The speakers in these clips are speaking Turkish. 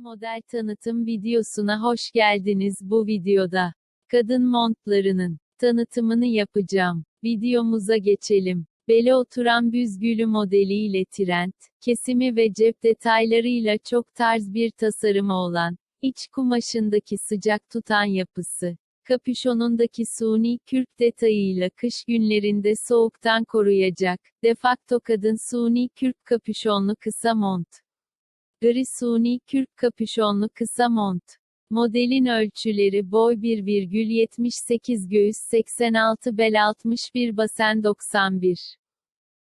model tanıtım videosuna hoş geldiniz. Bu videoda kadın montlarının tanıtımını yapacağım. Videomuza geçelim. Bele oturan büzgülü modeliyle trend, kesimi ve cep detaylarıyla çok tarz bir tasarımı olan, iç kumaşındaki sıcak tutan yapısı, kapüşonundaki suni kürk detayıyla kış günlerinde soğuktan koruyacak, defakto kadın suni kürk kapüşonlu kısa mont. Gri suni kürk kapüşonlu kısa mont. Modelin ölçüleri boy 1,78 göğüs 86 bel 61 basen 91.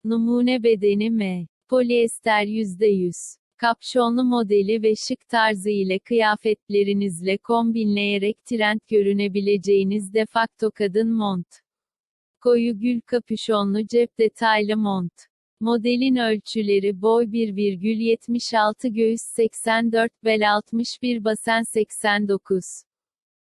Numune bedeni M. Polyester %100. Kapşonlu modeli ve şık tarzı ile kıyafetlerinizle kombinleyerek trend görünebileceğiniz defakto kadın mont. Koyu gül kapüşonlu cep detaylı mont. Modelin ölçüleri boy 1,76 göğüs 84 bel 61 basen 89.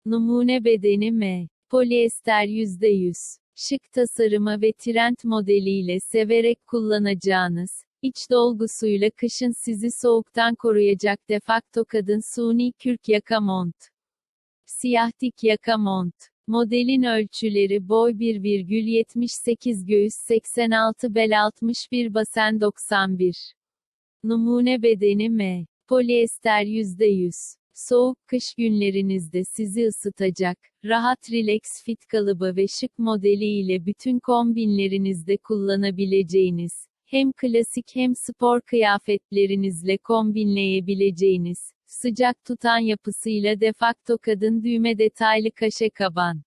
Numune bedeni M. Polyester %100. Şık tasarımı ve trend modeliyle severek kullanacağınız, iç dolgusuyla kışın sizi soğuktan koruyacak defakto kadın suni kürk yaka mont. Siyah dik yaka mont. Modelin ölçüleri boy 1,78 göğüs 86 bel 61 basen 91. Numune bedeni M. Polyester %100. Soğuk kış günlerinizde sizi ısıtacak, rahat relax fit kalıbı ve şık modeli ile bütün kombinlerinizde kullanabileceğiniz, hem klasik hem spor kıyafetlerinizle kombinleyebileceğiniz, sıcak tutan yapısıyla defakto kadın düğme detaylı kaşe kaban.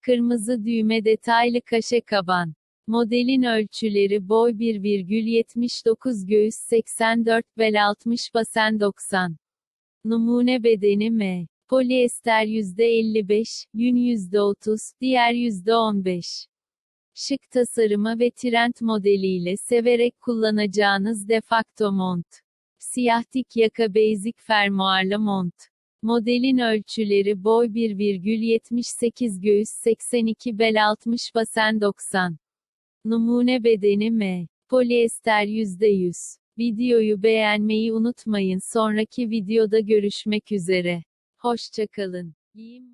Kırmızı düğme detaylı kaşe kaban. Modelin ölçüleri boy 1,79 göğüs 84 bel 60 basen 90. Numune bedeni M. Polyester %55, yün %30, diğer %15. Şık tasarımı ve trend modeliyle severek kullanacağınız defakto mont. Siyah dik yaka basic fermuarlı mont. Modelin ölçüleri boy 1,78 göğüs 82 bel 60 basen 90. Numune bedeni M. Polyester %100. Videoyu beğenmeyi unutmayın. Sonraki videoda görüşmek üzere. Hoşçakalın. Giyim